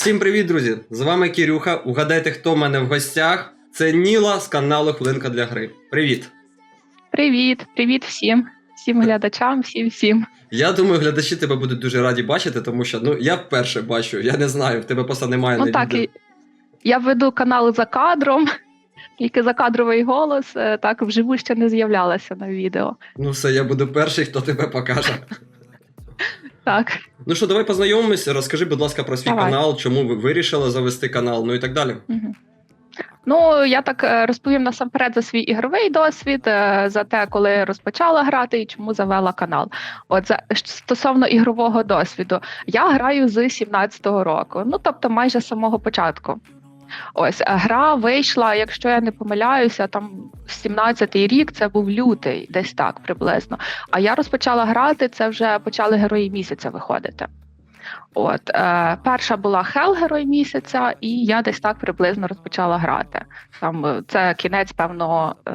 Всім привіт, друзі! З вами Кірюха. Угадайте, хто в мене в гостях. Це Ніла з каналу Хвилинка для гри. Привіт! Привіт, привіт всім, всім глядачам, всім всім. Я думаю, глядачі тебе будуть дуже раді бачити, тому що ну я вперше бачу, я не знаю, в тебе просто немає Ну так, і я веду канал за кадром, тільки закадровий голос, е, так вживу ще не з'являлася на відео. Ну все, я буду перший, хто тебе покаже. Так, Ну що, давай познайомимося. Розкажи, будь ласка, про свій Давай. канал, чому ви вирішили завести канал, ну і так далі. угу. ну я так е, розповім насамперед за свій ігровий досвід, е, за те, коли розпочала грати і чому завела канал. От за стосовно ігрового досвіду, я граю з 17-го року, ну тобто майже з самого початку. Ось е, гра вийшла, якщо я не помиляюся, там 17-й рік це був лютий, десь так приблизно. А я розпочала грати, це вже почали герої місяця виходити. От е, перша була Хел Герой місяця, і я десь так приблизно розпочала грати. Там е, це кінець певного е,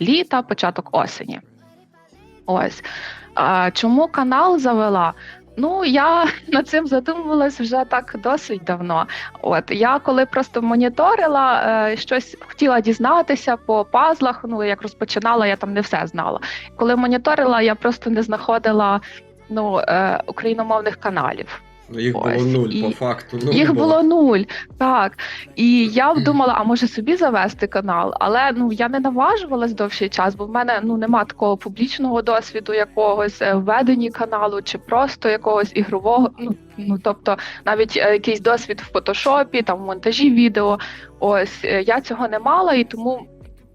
літа, початок осені. Ось. Чому канал завела? Ну, я над цим задумувалась вже так досить давно. От я коли просто моніторила, е, щось хотіла дізнатися по пазлах. Ну як розпочинала, я там не все знала. Коли моніторила, я просто не знаходила ну, е, україномовних каналів. Їх було нуль, і по факту. Ну, Їх було нуль, так. І я думала, а може собі завести канал, але ну я не наважувалась довший час, бо в мене ну нема такого публічного досвіду якогось е, в веденні каналу чи просто якогось ігрового. Ну ну тобто навіть е, якийсь досвід в фотошопі, там в монтажі відео. Ось е, я цього не мала і тому.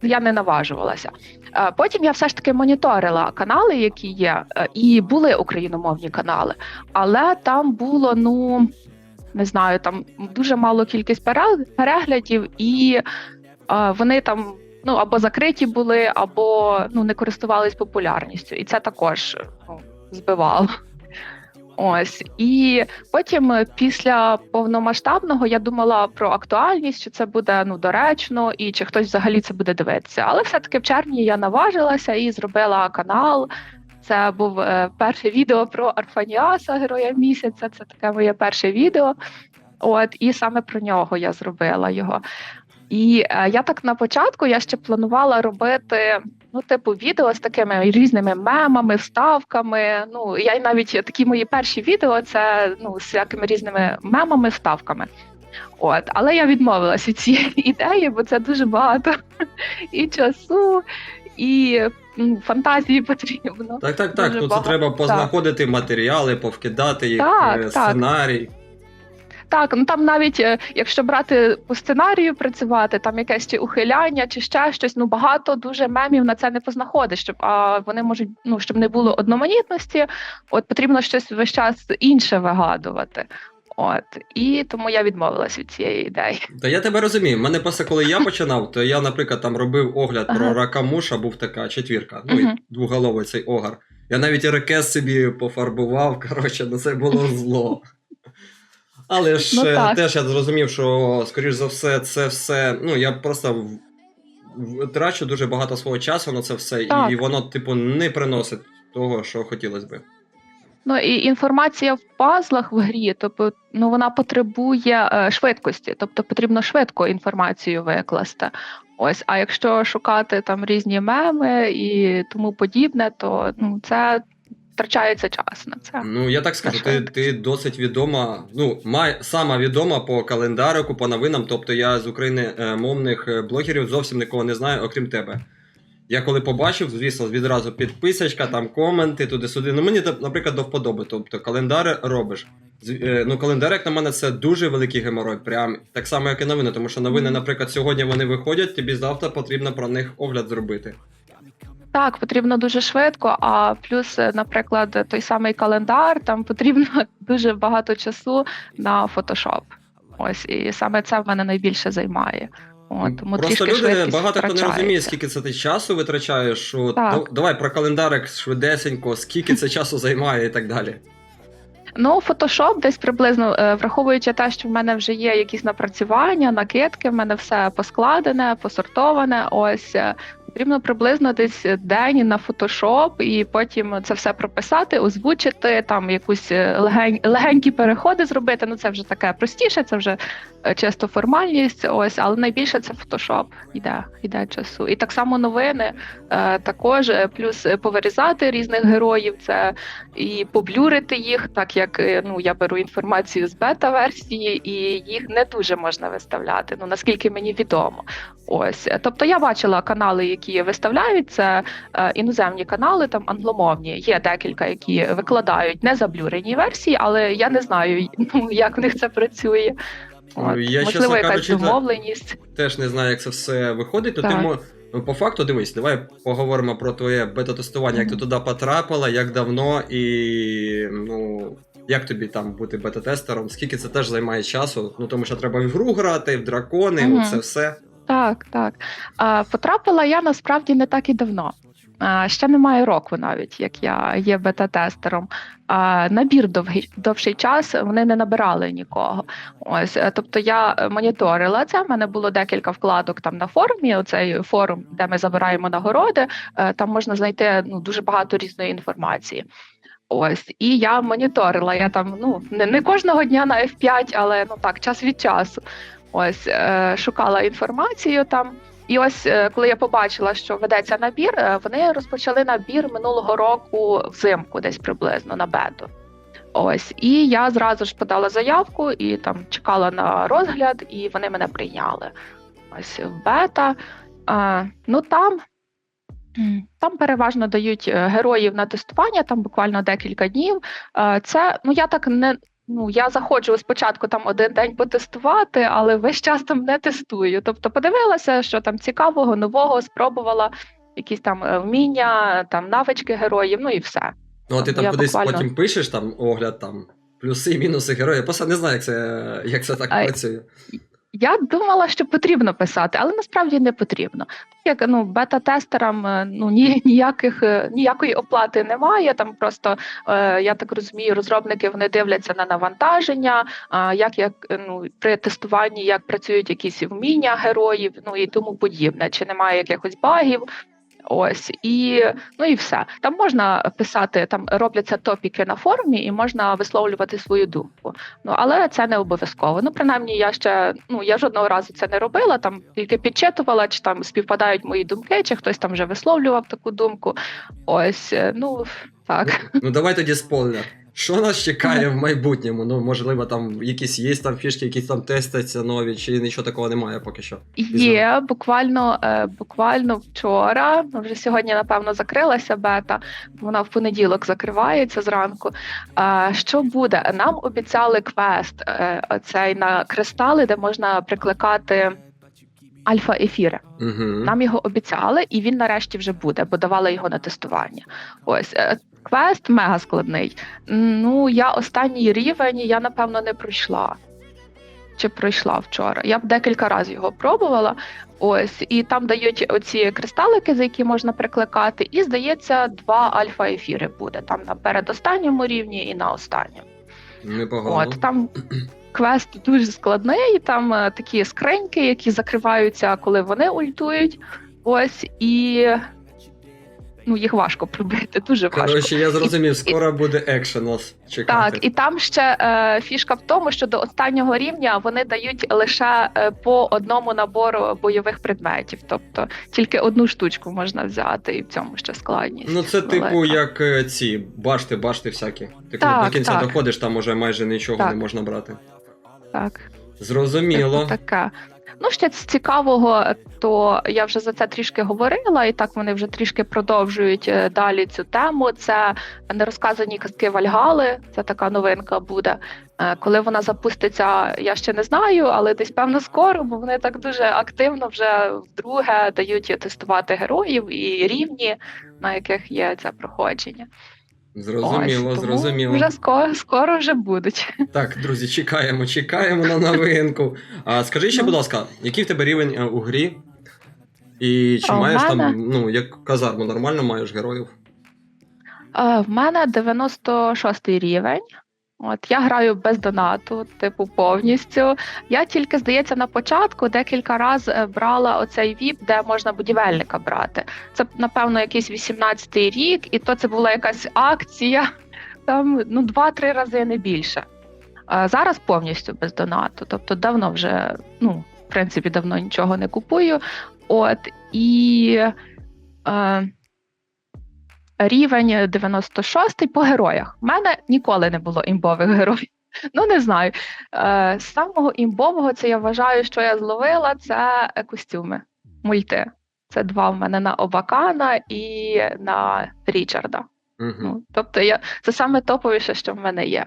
Я не наважувалася. Е, Потім я все ж таки моніторила канали, які є, е, і були україномовні канали, але там було ну не знаю, там дуже мало кількість переглядів, і е, вони там ну або закриті були, або ну не користувались популярністю, і це також ну, збивало. Ось і потім е, після повномасштабного я думала про актуальність, що це буде ну доречно, і чи хтось взагалі це буде дивитися. Але все-таки в червні я наважилася і зробила канал. Це був е, перше відео про Арфаніаса, героя місяця. Це таке моє перше відео. От і саме про нього я зробила його. І е, я так на початку я ще планувала робити ну, типу, відео з такими різними мемами, вставками. Ну, я й навіть такі мої перші відео це ну, з всякими різними мемами, вставками. От, але я відмовилася від цієї ідеї, бо це дуже багато і часу, і фантазії потрібно. Так, так, так. Дуже Ну це багато. треба познаходити матеріали, повкидати їх, Так, е, так. Так, ну там навіть е, якщо брати по сценарію працювати, там якесь чи ухиляння, чи ще щось, ну багато дуже мемів на це не познаходиш, щоб а вони можуть, ну щоб не було одноманітності, от потрібно щось весь час інше вигадувати. От і тому я відмовилась від цієї ідеї. Та я тебе розумію. Мене просто коли я починав, то я, наприклад, там робив огляд про Ага. Ракамуша, був така четвірка. Ну і Мгм. двоголовий цей огар. Я навіть ірокез собі пофарбував. Коротше, ну це було зло. Але ж Ну, е, так. теж я зрозумів, що, скоріш за все, це все. Ну, я просто трачу дуже багато свого часу на це все, Так. і воно, типу, не приносить того, що хотілося би. Ну і інформація в пазлах в грі, тобто ну вона потребує е, швидкості, тобто потрібно швидко інформацію викласти. Ось, а якщо шукати там різні меми і тому подібне, то ну це втрачається час на це. Ну, я так скажу, ти, ти досить відома, ну, май, сама відома по календарику, по новинам. Тобто я з україномовних е, блогерів зовсім нікого не знаю, окрім тебе. Я коли побачив, звісно, відразу підписочка, там коменти, туди-сюди. Ну мені, наприклад, до вподоби. Тобто календари робиш. Е, Ну, календар, як на мене, це дуже великий геморой. Прям так само, як і новини. Тому що новини, наприклад, сьогодні вони виходять, тобі завтра потрібно про них огляд зробити. Так, потрібно дуже швидко. А плюс, е, наприклад, той самий календар, там потрібно дуже багато часу на фотошоп. Ось і саме це в мене найбільше займає. От, тому Просто люди багато хто не розуміє, скільки це ти часу витрачаєш. Що Так. давай про календарик швидесенько, скільки це часу займає і так далі. Ну, фотошоп десь приблизно, е, враховуючи те, що в мене вже є якісь напрацювання, накидки, в мене все поскладене, посортоване. Ось е, Потрібно приблизно десь день на фотошоп, і потім це все прописати, озвучити, там якусь е, легень, легенькі переходи зробити. Ну це вже таке простіше, це вже е, чисто формальність. Ось, але найбільше це фотошоп йде, йде часу. І так само новини е, також, е, плюс е, повирізати різних героїв, це і поблюрити їх, так як е, ну я беру інформацію з бета-версії, і їх не дуже можна виставляти. Ну наскільки мені відомо. Ось, Е, тобто я бачила канали, які виставляють це іноземні канали, там англомовні. Є декілька, які викладають не заблюрені версії, але я не знаю, ну, як в них це працює. От, я, можливо, якась домовленість. Теж не знаю, як це все виходить. Так. мо... ну, по факту дивись, давай поговоримо про твоє бета-тестування, як ти туди потрапила, як давно і ну. Як тобі там бути бета-тестером? Скільки це теж займає часу? Ну тому що треба в гру грати, в дракони, Мгм. це все. Так, так. А, потрапила я насправді не так і давно. А, ще немає року навіть, як я є бета-тестером. А, набір довгий, довший час вони не набирали нікого. Ось, е, тобто я е, моніторила це. в мене було декілька вкладок там на форумі. Оцей форум, де ми забираємо нагороди. е, Там можна знайти ну, дуже багато різної інформації. Ось, і я моніторила. Я там ну не, не кожного дня на F5, але ну так, час від часу. Ось е, шукала інформацію там. І ось е, коли я побачила, що ведеться набір, е, вони розпочали набір минулого року взимку, десь приблизно на бету. Ось, і я зразу ж подала заявку і там чекала на розгляд, і вони мене прийняли. Ось в бета. А, ну там, там переважно дають героїв на тестування, там буквально декілька днів. Це ну я так не Ну, я заходжу спочатку там один день потестувати, але весь час там не тестую. Тобто подивилася, що там цікавого, нового, спробувала якісь там е, вміння, там навички героїв, ну і все. Ну, а ти там Я кудись буквально- потім пишеш там огляд, там плюси, мінуси героя. Я просто не знаю, як це, як це так працює. Я думала, що потрібно писати, але насправді не потрібно. Як ну бета-тестерам е, ну ні, ніяких е, ніякої оплати немає. Там просто е, я так розумію, розробники вони дивляться на навантаження, е, як як е, ну при тестуванні, як працюють якісь вміння героїв, ну і тому подібне, чи немає якихось багів. Ось і ну і все. Там можна писати, там робляться топіки на форумі, і можна висловлювати свою думку. Ну але це не обов'язково. Ну, принаймні, я ще ну я жодного разу це не робила. Там тільки підчитувала, чи там співпадають мої думки, чи хтось там вже висловлював таку думку. Ось е, ну так. Ну давай тоді спойлер. Що нас чекає в майбутньому? Ну, можливо, там якісь є там фішки, якісь там тестяться нові, чи нічого такого немає поки що. Є буквально е, буквально вчора. Вже сьогодні, напевно, закрилася бета. Вона в понеділок закривається зранку. Е, Що буде? Нам обіцяли квест е, цей на кристали, де можна прикликати альфа-ефіри. Угу. Нам його обіцяли, і він нарешті вже буде, бо давали його на тестування. Ось е, квест мега складний. Ну я останній рівень, я напевно не пройшла. Чи пройшла вчора? Я б декілька разів його пробувала. Ось, і там дають оці кристалики, за які можна прикликати, і здається, два альфа-ефіри буде там на передостанньому рівні і на останньому. Непогано. От там квест дуже складний, там е, такі скриньки, які закриваються, коли вони ультують. Ось і ну, їх важко пробити, дуже важко. Коротше, я зрозумів, скоро буде екшен нас чекати. Так, і там ще е, фішка в тому, що до останнього рівня вони дають лише е, по одному набору бойових предметів, тобто тільки одну штучку можна взяти, і в цьому ще складність. Ну, це типу велика. як е, ці башти, башти всякі. Ти коли Так, до кінця так. доходиш, там уже майже нічого Так. не можна брати. Так. Зрозуміло. Таке. Ну, ще з цікавого, то я вже за це трішки говорила, і так вони вже трішки продовжують е, далі цю тему. Це нерозказані казки Вальгали. Це така новинка буде. Е, Коли вона запуститься, я ще не знаю, але десь певно скоро, бо вони так дуже активно вже вдруге дають тестувати героїв і рівні, на яких є це проходження. Зрозуміло, Ось, тому зрозуміло. Вже скоро, скоро вже будуть. Так, друзі, чекаємо, чекаємо на новинку. А скажи ще, Ну. будь ласка, який в тебе рівень е, у грі? І чи А у маєш там, ну, як казарму, нормально маєш героїв? Е, В мене 96 рівень. От я граю без донату, типу повністю. Я тільки, здається, на початку декілька разів брала оцей віп, де можна будівельника брати. Це, напевно, якийсь 18-й рік, і то це була якась акція, там ну, два-три рази не більше. А зараз повністю без донату. Тобто давно вже, ну, в принципі, давно нічого не купую. От і е, рівень 96 по героях. У мене ніколи не було імбових героїв. Ну, не знаю. Е, самого імбового це я вважаю, що я зловила, це костюми, мульти. Це два в мене на Обакана і на Річарда. Угу. Ну, тобто я, це саме топовіше, що в мене є.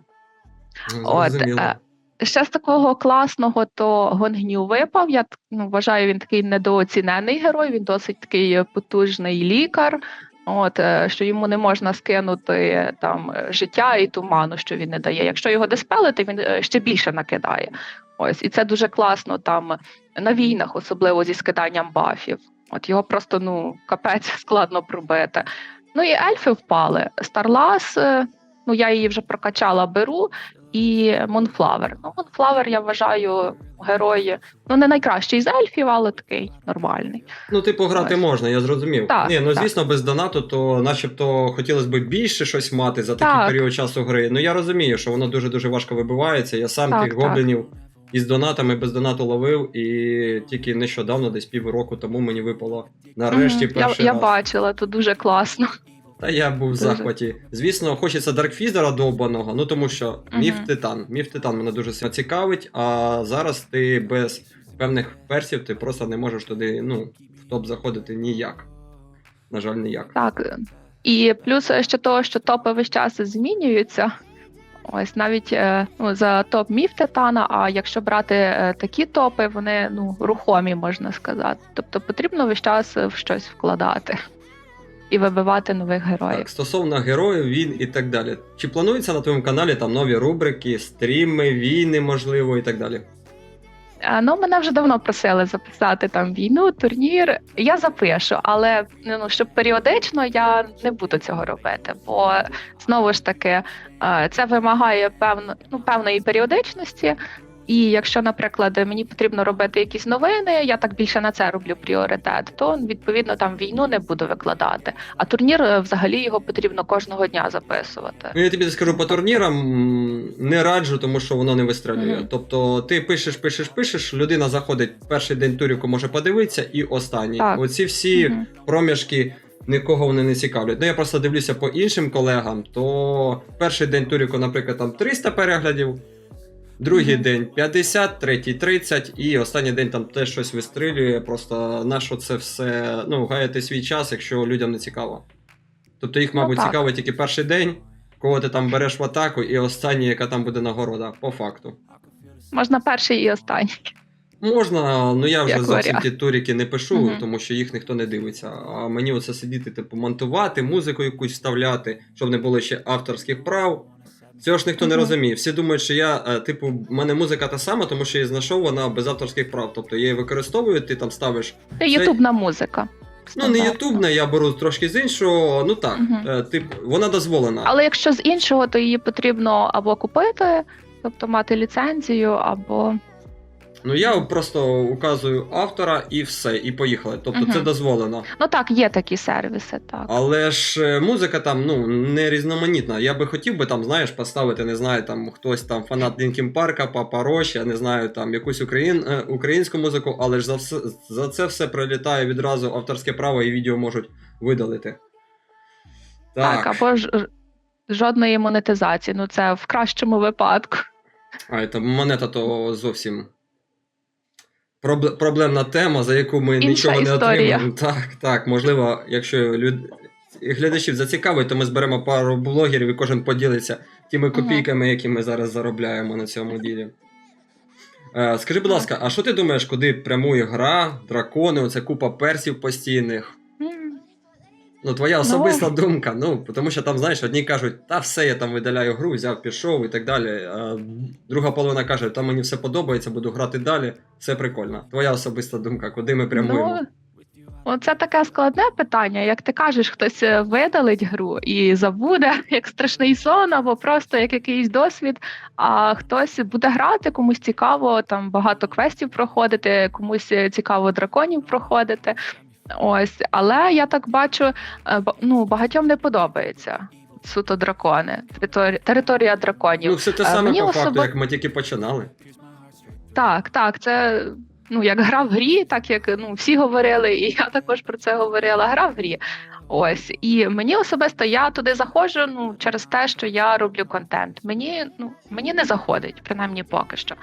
От, е, Ще з такого класного, то Гонгню випав. Я ну, вважаю, він такий недооцінений герой, він досить такий потужний лікар. От, е, що йому не можна скинути там е, життя і туману, що він не дає. Якщо його диспелити, він е, ще більше накидає. Ось, і це дуже класно там на війнах, особливо зі скиданням бафів. От його просто ну капець складно пробити. Ну і ельфи впали. Старлас, ну я її вже прокачала, беру. І Монфлавер. Ну, Монфлавер, я вважаю, герой, ну не найкращий з ельфів, але такий нормальний. Ну, типу, грати Ось. можна, я зрозумів. Так, Ні, ну так. звісно, без донату, то начебто хотілося б більше щось мати за такий Так. період часу гри. Ну я розумію, що воно дуже-дуже важко вибивається. Я сам Так, тих так. гоблінів із донатами без донату ловив, і тільки нещодавно, десь півроку тому, мені випало нарешті я, перший я раз. бачила, тут дуже класно. Та я був в захваті. Звісно, хочеться Даркфізера довбаного, ну тому що Мгм. міф Титан. Міф Титан мене дуже сильно цікавить, а зараз ти без певних персів ти просто не можеш туди, ну, в топ заходити ніяк. На жаль, ніяк. Так. І плюс ще того, що топи весь час змінюються. Ось навіть е, ну, за топ міф Титана, а якщо брати е, такі топи, вони ну, рухомі, можна сказати. Тобто потрібно весь час в щось вкладати і вибивати нових героїв. Так, стосовно героїв, війн і так далі. Чи планується на твоєму каналі там нові рубрики, стріми, війни, можливо, і так далі? Ну, мене вже давно просили записати там війну, турнір. Я запишу, але ну, щоб періодично я не буду цього робити, бо знову ж таки це вимагає певно, ну, певної періодичності. І якщо, наприклад, мені потрібно робити якісь новини, я так більше на це роблю пріоритет, то відповідно там війну не буду викладати. А турнір е, взагалі його потрібно кожного дня записувати. Ну, я тобі скажу по турнірам не раджу, тому що воно не вистрелює. Мгм. Тобто ти пишеш, пишеш, пишеш, людина заходить перший день турівку, може подивитися, і останній. Так. Оці всі Мгм. проміжки нікого вони не цікавлять. Ну я просто дивлюся по іншим колегам, то перший день турівку, наприклад, там 300 переглядів. Другий день 50, третій 30, і останній день там теж щось вистрілює. Просто на що це все ну, гаяти свій час, якщо людям не цікаво. Тобто їх, Ну, мабуть, так. цікавить тільки перший день, кого ти там береш в атаку, і останній, яка там буде нагорода, по факту. Можна перший і останній. Можна, ну я вже Як зовсім варіант. ті туріки не пишу, Мгм. тому що їх ніхто не дивиться. А мені оце сидіти, типу, монтувати, музику якусь вставляти, щоб не було ще авторських прав. Цього ж ніхто не розуміє. Всі думають, що я, е, типу, в мене музика та сама, тому що я її знайшов вона без авторських прав. Тобто я її використовую, ти там ставиш. Це ютубна музика. Ну, не ютубна, я беру трошки з іншого. Ну так, угу. типу, вона дозволена. Але якщо з іншого, то її потрібно або купити, тобто мати ліцензію, або Ну я просто указую автора і все, і поїхали. Тобто Мгм. це дозволено. ну так, є такі сервіси, так. Але ж е, музика там ну не різноманітна. Я би хотів би там, знаєш, поставити, не знаю, там хтось там фанат Лінкін Парка, Папа Рош, я не знаю, там якусь україн, е, українську музику, але ж за все за це все прилітає відразу авторське право і відео можуть видалити. Так. Так, або ж ж- жодної монетизації. Ну це в кращому випадку. А це монета то зовсім проблемна тема, за яку ми Інша нічого не історія. отримаємо. Так, так, можливо, якщо люд... глядачів зацікавить, то ми зберемо пару блогерів і кожен поділиться тими копійками, які ми зараз заробляємо на цьому ділі. Е, скажи, будь ласка, а що ти думаєш, куди прямує гра, дракони, оце купа персів постійних? М, Ну, твоя особиста думка. Ну, тому що там, знаєш, одні кажуть, та все, я там видаляю гру, взяв, пішов і так далі. А друга половина каже, та мені все подобається, буду грати далі, все прикольно. Твоя особиста думка, куди ми прямуємо? Ну, Оце таке складне питання. Як ти кажеш, хтось е, видалить гру і забуде як страшний сон, або просто як якийсь досвід. А хтось буде грати, комусь цікаво там багато квестів проходити, комусь е, цікаво драконів проходити. Ось, але я так бачу, е, ну багатьом не подобається. Суто дракони, територія, територія драконів. Ну, все те Е, саме мені по факту, особи- як ми тільки починали. Так, так, це ну як гра в грі, так як ну всі говорили, і я також про це говорила. Гра в грі. Ось і мені особисто я туди заходжу ну через те, що я роблю контент. Мені ну мені не заходить, принаймні поки що.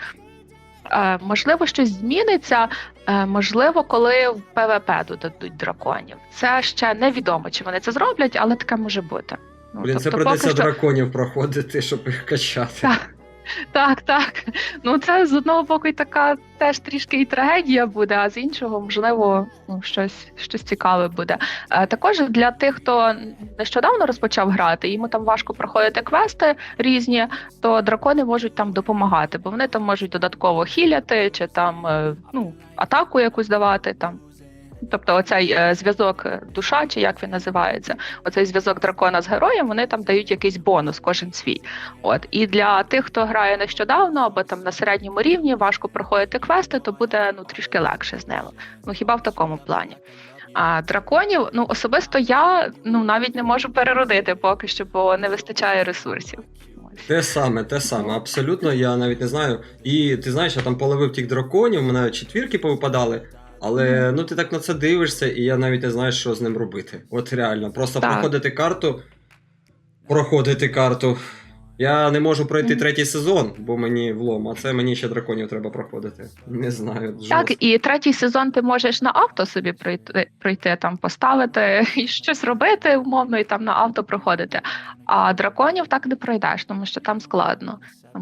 Е, можливо, щось зміниться. Е, можливо, коли в ПВП додадуть драконів. Це ще невідомо, чи вони це зроблять, але таке може бути. Ну, Блін, це тобто придеться що- драконів проходити, щоб їх качати. Так. Так, так. Ну це з одного боку і така теж трішки і трагедія буде, а з іншого, можливо, ну щось, щось цікаве буде. Е, також для тих, хто нещодавно розпочав грати, йому там важко проходити квести різні, то дракони можуть там допомагати, бо вони там можуть додатково хіляти чи там е, ну, атаку якусь давати там. Тобто оцей е, зв'язок е, душа, чи як він називається, оцей зв'язок дракона з героєм, вони там дають якийсь бонус, кожен свій. От і для тих, хто грає нещодавно або там на середньому рівні, важко проходити квести, то буде ну трішки легше з ними. Ну хіба в такому плані. А драконів, ну особисто я ну навіть не можу переродити поки що, бо не вистачає ресурсів. Те саме, те саме, абсолютно, я навіть не знаю. І ти знаєш, я там половив тих драконів, мене четвірки повипадали. Але ну ти так на це дивишся, і я навіть не знаю, що з ним робити. От реально, просто Так. проходити карту, проходити карту. Я не можу пройти третій сезон, бо мені влом, а це мені ще драконів треба проходити. Не знаю. жорстко. Так, і третій сезон ти можеш на авто собі пройти, пройти там, поставити і щось робити умовно, і там на авто проходити. А драконів так не пройдеш, тому що там складно.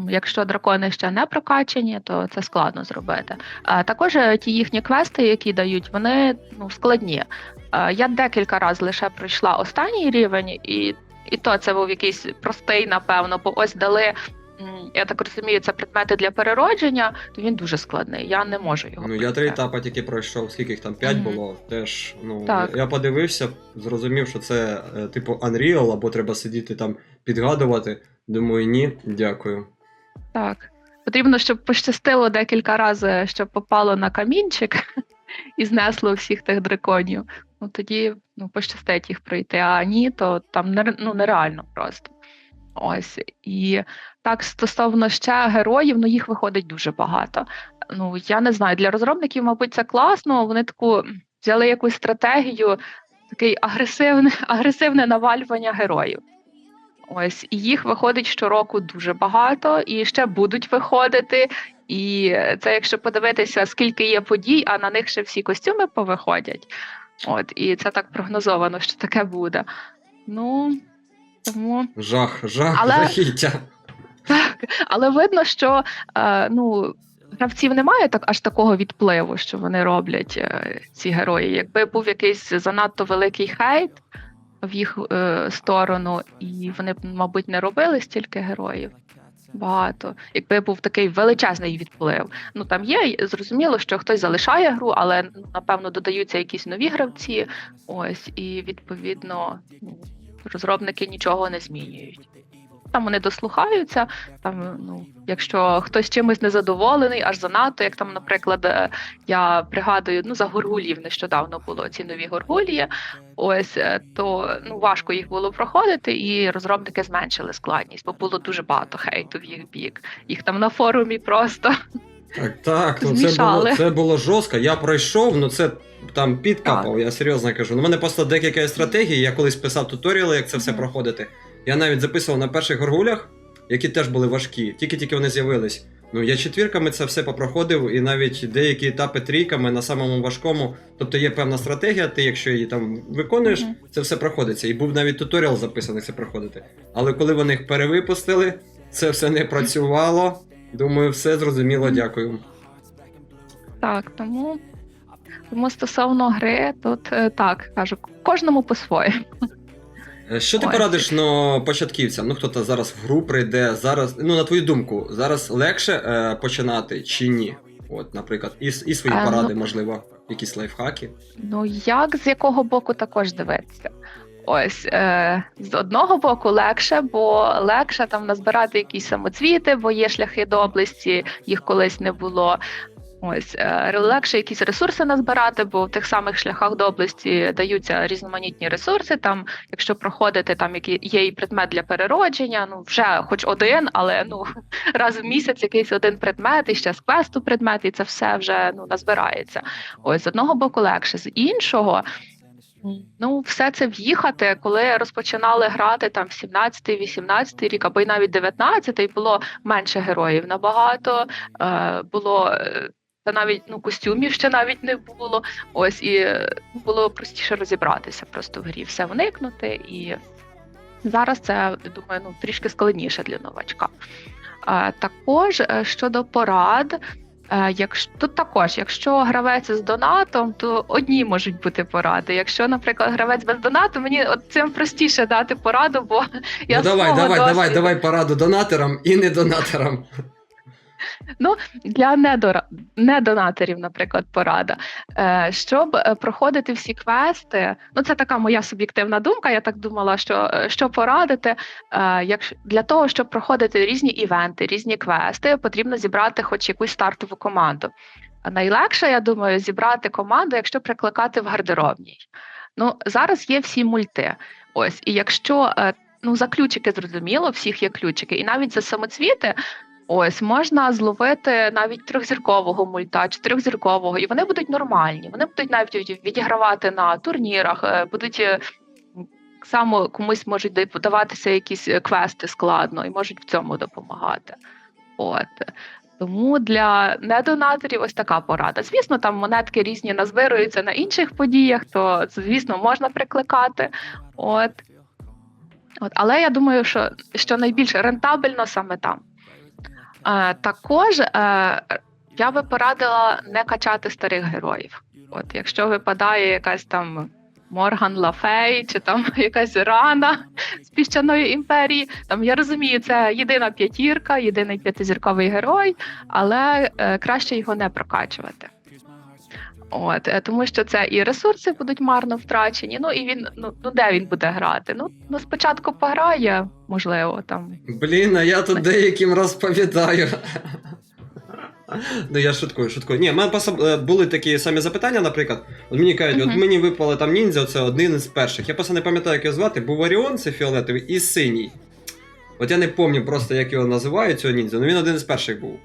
Якщо дракони ще не прокачані, то це складно зробити. А також е, ті їхні квести, які дають, вони ну складні. Е, Я декілька разів лише пройшла останній рівень, і, і то це був якийсь простий, напевно, бо ось дали. Я так розумію, це предмети для переродження, то він дуже складний. Я не можу його. Ну, я три етапи тільки пройшов, скільки їх там п'ять Мгм. було. Теж, ну Так. я подивився, зрозумів, що це е, типу Unreal, або треба сидіти там підгадувати. Думаю, ні, дякую. Так. Потрібно, щоб пощастило декілька разів, щоб попало на камінчик і знесло всіх тих драконів. Ну тоді ну, пощастить їх пройти, а ні, то там ну, нереально просто. Ось. І так, стосовно ще героїв, ну їх виходить дуже багато. Ну, я не знаю, для розробників, мабуть, це класно. Вони таку взяли якусь стратегію, такий агресивне, агресивне навалювання героїв. Ось і їх виходить щороку дуже багато, і ще будуть виходити. І це якщо подивитися, скільки є подій, а на них ще всі костюми повиходять. От, і це так прогнозовано, що таке буде. Ну тому Жах, жах, Але- жахіття. так, але видно, що е, ну. Гравців немає так аж такого відпливу, що вони роблять е, ці герої. Якби був якийсь занадто великий хейт в їх е, сторону, і вони б, мабуть, не робили стільки героїв. Багато. Якби був такий величезний відплив. Ну там є, зрозуміло, що хтось залишає гру, але напевно додаються якісь нові гравці. Ось, і відповідно ну, розробники нічого не змінюють. Там вони дослухаються. Там, ну, якщо хтось чимось незадоволений, аж занадто, як там, наприклад, е, я пригадую, ну за горгулів нещодавно було ці нові горгулії. Ось е, то ну важко їх було проходити, і розробники зменшили складність, бо було дуже багато хейту в їх бік. Їх там на форумі просто Так, так, ну це було, це було жорстко. Я пройшов, ну це там підкапав, я серйозно кажу. Ну, у мене просто декілька стратегій, я колись писав туторіали, як це все проходити. Я навіть записував на перших горгулях, які теж були важкі, тільки-тільки вони з'явились. Ну, я четвірками це все попроходив, і навіть деякі етапи трійками на самому важкому. Тобто є певна стратегія, ти, якщо її там виконуєш, Мгм. це все проходиться. І був навіть туторіал записаний це проходити. Але коли вони їх перевипустили, це все не працювало. Думаю, все зрозуміло, дякую. так. Тому, тому стосовно гри, тут е, так кажу, кожному по-своєму. Е, Що ти Ой. порадиш ну, початківцям? Ну, хто-то зараз в гру прийде, зараз, ну, на твою думку, зараз легше е, починати чи ні? От, наприклад, і, і свої Е, ну- можливо. якісь лайфхаки. Ну як з якого боку також дивитися? Ось е, з одного боку легше, бо легше там назбирати якісь самоцвіти, бо є шляхи доблесті, їх колись не було. Ось е, легше якісь ресурси назбирати, бо в тих самих шляхах доблесті даються різноманітні ресурси. Там, якщо проходити, там які є і предмет для переродження, ну вже хоч один, але ну раз в місяць якийсь один предмет, і ще з квесту предмет, і це все вже ну назбирається. Ось з одного боку легше, з іншого. Ну, все це в'їхати, коли розпочинали грати там 17-18 рік, або й навіть 19-й, було менше героїв набагато. Е, було е, та навіть ну костюмів ще навіть не було. Ось і е, було простіше розібратися просто в грі, все вникнути. І зараз це думаю, ну трішки складніше для новачка. Також е, щодо порад. Е, Якщо тут також, якщо гравець з донатом, то одні можуть бути поради. Якщо, наприклад, гравець без донату, мені от цим простіше дати пораду, бо я ну давай, давай, давай, досвіду- давай пораду донаторам і не донаторам. Для недора... недонаторів, наприклад, порада. Е, щоб е, проходити всі квести, ну це така моя суб'єктивна думка. Я так думала, що, е, що порадити. Якщо для того, щоб проходити різні івенти, різні квести, потрібно зібрати хоч якусь стартову команду. Найлегше, я думаю, зібрати команду, якщо прикликати в гардеробній. Ну зараз є всі мульти. Ось, і якщо ну за ключики зрозуміло, всіх є ключики, і навіть за самоцвіти. Ось можна зловити навіть трьохзіркового мульта, чотирьохзіркового, і вони будуть нормальні. Вони будуть навіть відігравати на турнірах, е, будуть е, само комусь можуть дай- даватися якісь е, квести складно і можуть в цьому допомагати. От. Тому для недонаторів ось така порада. Звісно, там монетки різні назбируються на інших подіях, то звісно, можна прикликати. От. От. Але я думаю, що, що найбільш рентабельно саме там. Також е, я би порадила не качати старих героїв. От, якщо випадає якась там Морган Лафей чи там якась рана з піщаної імперії, там я розумію, це єдина п'ятірка, єдиний п'ятизірковий герой, але е, краще його не прокачувати. От, е, тому що це і ресурси будуть марно втрачені. Ну і він ну, ну де він буде грати? Ну, ну спочатку пограє, можливо, там Блін, а я тут деяким розповідаю. Ну, я шуткую, шуткую. Ні, в мене просто е, були такі самі запитання, наприклад. От мені кажуть, от мені випало там ніндзя, це один із перших. Я просто не пам'ятаю, як його звати. Був Оріон, це фіолетовий, і синій. От я не пам'ятаю просто, як його називають, цього ніндзя, але він один із перших був.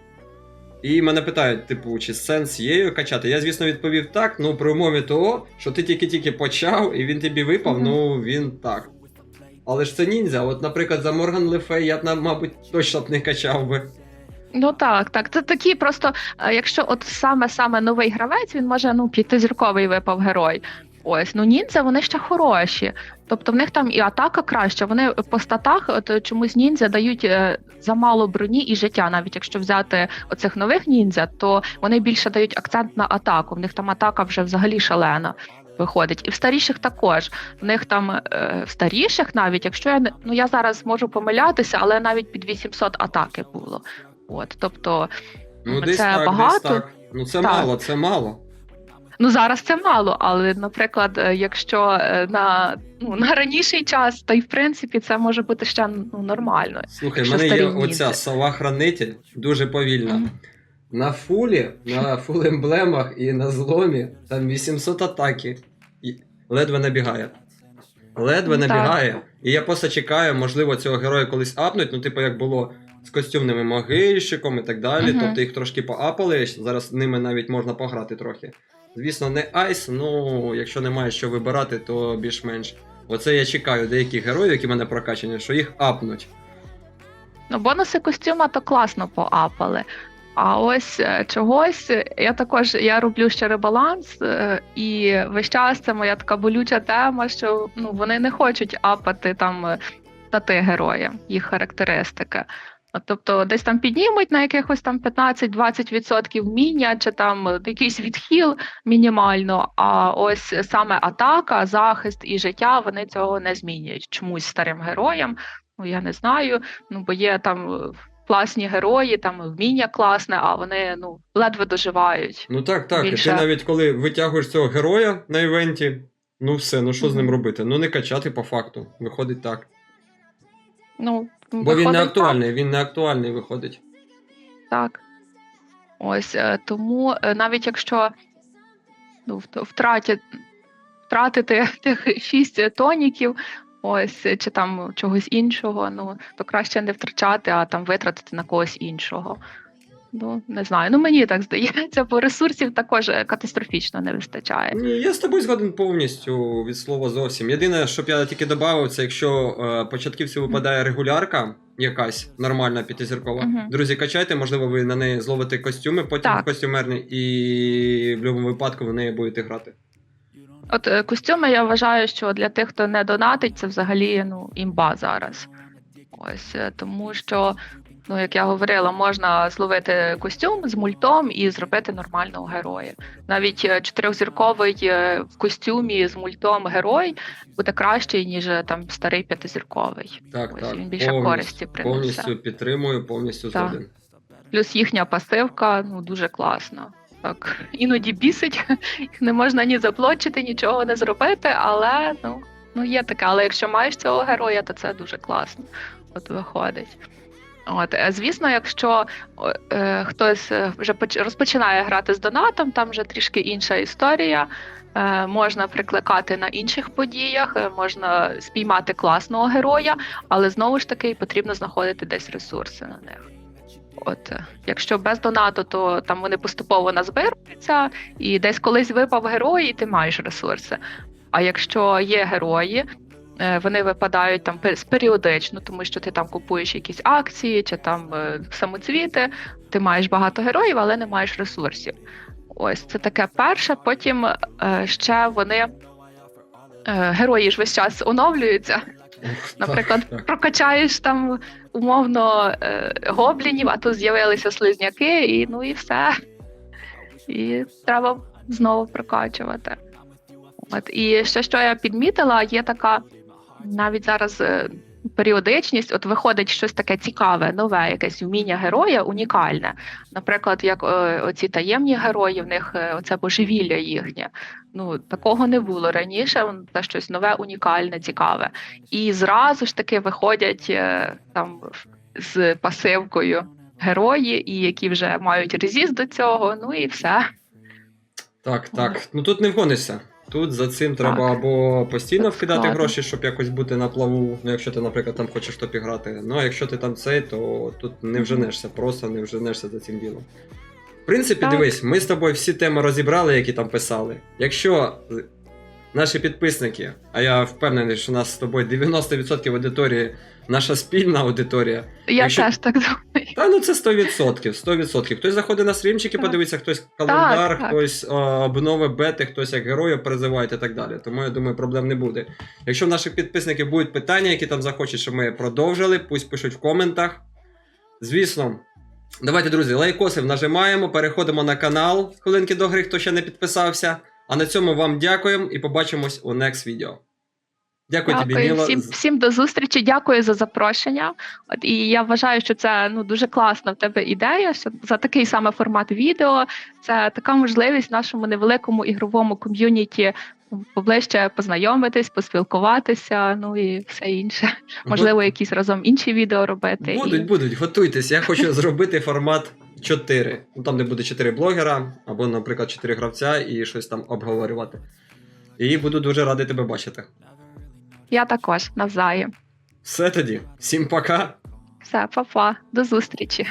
І мене питають, типу, чи сенс є його качати? Я, звісно, відповів так, ну при умові того, що ти тільки-тільки почав і він тобі випав, ну він так. Але ж це ніндзя. От, наприклад, за Морган Лефей я б, мабуть, точно б не качав би. Ну так, так. Це такі просто, е, якщо от саме саме новий гравець, він може ну п'ятизірковий випав герой. Ось, ну ніндзя вони ще хороші. Тобто в них там і атака краща. Вони по статах, от чомусь ніндзя дають е, замало броні і життя. Навіть якщо взяти оцих нових ніндзя, то вони більше дають акцент на атаку. В них там атака вже взагалі шалена. Виходить, і в старіших також. В них там е, в старіших, навіть якщо я ну я зараз можу помилятися, але навіть під 800 атаки було. От, тобто, Ну, Це десь так, багато? десь так. Ну це Так. мало, це мало. Ну зараз це мало, але, наприклад, е, якщо е, на, ну, на раніший час, то й в принципі це може бути ще ну, нормально. Слухай, в мене є старі оця сова хранитель, дуже повільна. Мгм. На фулі, на фул емблемах і на зломі там 800 атаки. І ледве набігає. Ледве Ну, так. набігає. І я просто чекаю, можливо, цього героя колись апнуть, ну, типу, як було з костюмними могильщиком і так далі. Мгм. Тобто їх трошки поапали, зараз ними навіть можна пограти трохи. Звісно, не айс, ну якщо немає що вибирати, то більш-менш. Оце я чекаю деяких героїв, які в мене прокачані, що їх апнуть. Ну, бонуси костюма то класно поапали. А ось е, чогось е, я також я роблю ще ребаланс, е, і весь час це моя така болюча тема, що ну вони не хочуть апати там стати героя, їх характеристики. Тобто десь там піднімуть на якихось там 15-20% вміння, чи там е, якийсь відхил мінімально. А ось саме атака, захист і життя вони цього не змінюють чомусь старим героям. Ну я не знаю. Ну бо є там е, класні герої, там вміння класне, а вони ну ледве доживають. Ну так, так. Більше. Ти навіть коли витягуєш цього героя на івенті, ну все, ну що з ним робити? Ну не качати по факту. Виходить так. Ну Бо він не актуальний, він не актуальний виходить. Так. Ось е, тому е, навіть якщо ну, вт- втратять, втратити тих шість тоніків, ось е, чи там чогось іншого, ну то краще не втрачати, а там витратити на когось іншого. Ну, не знаю. Ну мені так здається, бо ресурсів також е, катастрофічно не вистачає. Ні, я з тобою згоден повністю від слова зовсім. Єдине, щоб я тільки додав, це якщо е, початківцю випадає регулярка, якась нормальна п'ятизіркова. Мгм. Друзі, качайте, можливо, ви на неї зловите костюми, потім Так. костюмерні, і в будь-якому випадку в неї будете грати. От е, костюми я вважаю, що для тих, хто не донатить, це взагалі ну імба зараз. Ось е, тому що, ну як я говорила, можна зловити костюм з мультом і зробити нормального героя. Навіть е, чотирьохзірковий е, в костюмі з мультом герой буде кращий, ніж е, там старий п'ятизірковий. Так, Ось так. він більше користі принесе. Повністю підтримую, повністю Так. згоден. Плюс їхня пасивка ну дуже класна. Так, іноді бісить, їх не можна ні заплочити, нічого не зробити, але ну, ну є таке. Але якщо маєш цього героя, то це дуже класно. От виходить. От, е, звісно, якщо е, хтось е, вже поч- розпочинає грати з донатом, там вже трішки інша історія. Е, можна прикликати на інших подіях, е, можна спіймати класного героя, але знову ж таки потрібно знаходити десь ресурси на них. От, якщо без донату, то там вони поступово назбируються, і десь колись випав герой, і ти маєш ресурси. А якщо є герої, вони випадають там пер- періодично, тому що ти там купуєш якісь акції чи там е, самоцвіти, ти маєш багато героїв, але не маєш ресурсів. Ось це таке перше. Потім е, ще вони е, герої ж весь час оновлюються. Наприклад, прокачаєш там умовно е, гоблінів, а тут з'явилися слизняки, і ну і все. І треба знову прокачувати. От і ще що я підмітила, є така навіть зараз е, періодичність, от виходить щось таке цікаве, нове, якесь вміння героя, унікальне. Наприклад, як е, оці таємні герої, в них е, оце божевілля їхнє. Ну такого не було раніше. Це щось нове, унікальне, цікаве. І зразу ж таки виходять там з пасивкою герої, і які вже мають резіст до цього. Ну і все. Так, так. Ну тут не вгонишся. Тут за цим треба або постійно вкидати складно. гроші, щоб якось бути на плаву. Ну, якщо ти, наприклад, там хочеш топі грати. Ну а якщо ти там цей, то тут не вженешся, просто не вженешся за цим ділом. В принципі, Так. дивись, ми з тобою всі теми розібрали, які там писали. Якщо наші підписники, а я впевнений, що у нас з тобою 90% аудиторії, наша спільна аудиторія. Я Якщо- теж так думаю. Та ну це 100%, 100%. Хтось заходить на стрімчики, подивиться, хтось календар, Так, так. хтось е, обнови бети, хтось як героїв призиває і так далі. Тому я думаю, проблем не буде. Якщо в наших підписників будуть питання, які там захочуть, щоб ми продовжили, пусть пишуть в коментах. Звісно. Давайте, друзі, лайкосив нажимаємо, переходимо на канал Хвилинки до гри, хто ще не підписався. А на цьому вам дякуємо і побачимось у next відео. Дякую, тобі, Дякую Міла. всім, всім до зустрічі. Дякую за запрошення. От і я вважаю, що це ну дуже класна в тебе ідея. Що за такий саме формат відео це така можливість нашому невеликому ігровому ком'юніті поближче познайомитись, поспілкуватися, ну і все інше. Можливо, якісь разом інші відео робити. Будуть, І... будуть, готуйтесь. Я хочу зробити формат 4. Ну там, де буде 4 блогера, або, наприклад, 4 гравця і щось там обговорювати. І буду дуже радий тебе бачити. Я також навзаєм. Все тоді. Всім пока. Все, па-па, до зустрічі.